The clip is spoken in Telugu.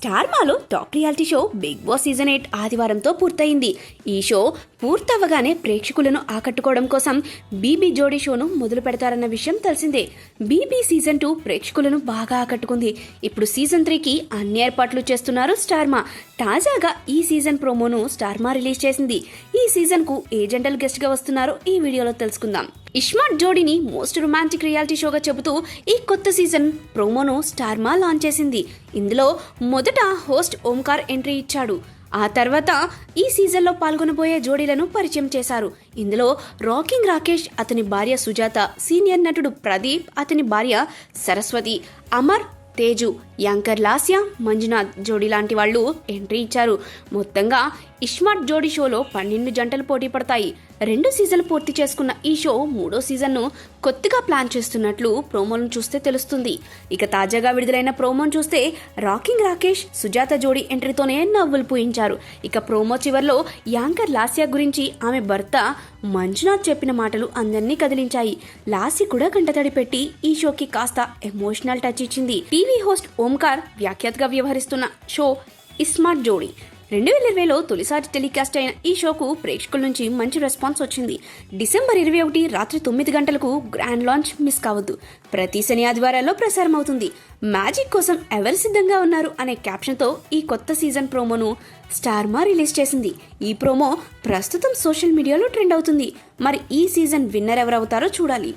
స్టార్ మాలో top reality show Bigg Boss season eight ఆదివారంతో పూర్తయింది. ఈ షో పూర్తవగానే ప్రేక్షకులను ఆకట్టుకోవడం కోసం బీబీ జోడీ షోను మొదలు పెడతారన్న విషయం తెలిసిందే. బీబీ సీజన్ టూ ప్రేక్షకులను బాగా ఆకట్టుకుంది. ఇప్పుడు సీజన్ త్రీకి అన్ని ఏర్పాట్లు చేస్తున్నారు స్టార్మా. తాజాగా ఈ సీజన్ ప్రోమోను స్టార్మా రిలీజ్ చేసింది. ఈ సీజన్కు ఏ జంటలు గెస్ట్గా వస్తున్నారో. ఈ వీడియోలో తెలుసుకుందాం. ఇష్మార్ట్ జోడీని మోస్ట్ రొమాంటిక్ రియాలిటీ షోగా చెబుతూ ఈ కొత్త సీజన్ ప్రోమోను స్టార్మా లాంచ్ చేసింది. ఇందులో మొదట హోస్ట్ ఓంకార్ ఎంట్రీ ఇచ్చాడు. ఆ తర్వాత ఈ సీజన్లో పాల్గొనబోయే జోడీలను పరిచయం చేశారు. ఇందులో రాకింగ్ రాకేష్ అతని భార్య సుజాత సీనియర్ నటుడు ప్రదీప్ అతని భార్య సరస్వతి అమర్ తేజు యాంకర్ లాస్య మంజునాథ్ జోడీ లాంటి వాళ్ళు ఎంట్రీ ఇచ్చారు. మొత్తంగా ఇష్మార్ట్ జోడీ షోలో పన్నెండు జంటలు పోటీ పడతాయి. రెండు సీజన్లు పూర్తి చేసుకున్న ఈ షో మూడో సీజన్ను కొత్తగా ప్లాన్ చేస్తున్నట్లు ప్రోమోలను చూస్తే తెలుస్తుంది. ఇక తాజాగా విడుదలైన ప్రోమోను చూస్తే రాకింగ్ రాకేష్ సుజాత జోడీ ఎంట్రీతోనే నవ్వులు పూయించారు. ఇక ప్రోమో చివర్లో యాంకర్ లాస్య గురించి ఆమె భర్త మంజునాథ్ చెప్పిన మాటలు అందరినీ కదిలించాయి. లాస్య కూడా కంటతడి పెట్టి ఈ షోకి కాస్త ఎమోషనల్ టచ్ ఇచ్చింది. టీవీ హోస్ట్ ఓంకార్ వ్యాఖ్యాతగా వ్యవహరిస్తున్న షో ఇస్మార్ట్ జోడీ. రెండు వేల ఇరవైలో తొలిసారి టెలికాస్ట్ అయిన ఈ షోకు ప్రేక్షకుల నుంచి మంచి రెస్పాన్స్ వచ్చింది. డిసెంబర్ ఇరవై ఒకటి రాత్రి తొమ్మిది గంటలకు గ్రాండ్ లాంచ్ మిస్ కావద్దు. ప్రతి శని ఆదివారాల్లో ప్రసారం అవుతుంది. మ్యాజిక్ కోసం ఎవరు సిద్ధంగా ఉన్నారు అనే క్యాప్షన్తో ఈ కొత్త సీజన్ ప్రోమోను స్టార్మా రిలీజ్ చేసింది. ఈ ప్రోమో ప్రస్తుతం సోషల్ మీడియాలో ట్రెండ్ అవుతుంది. మరి ఈ సీజన్ విన్నర్ ఎవరవుతారో చూడాలి.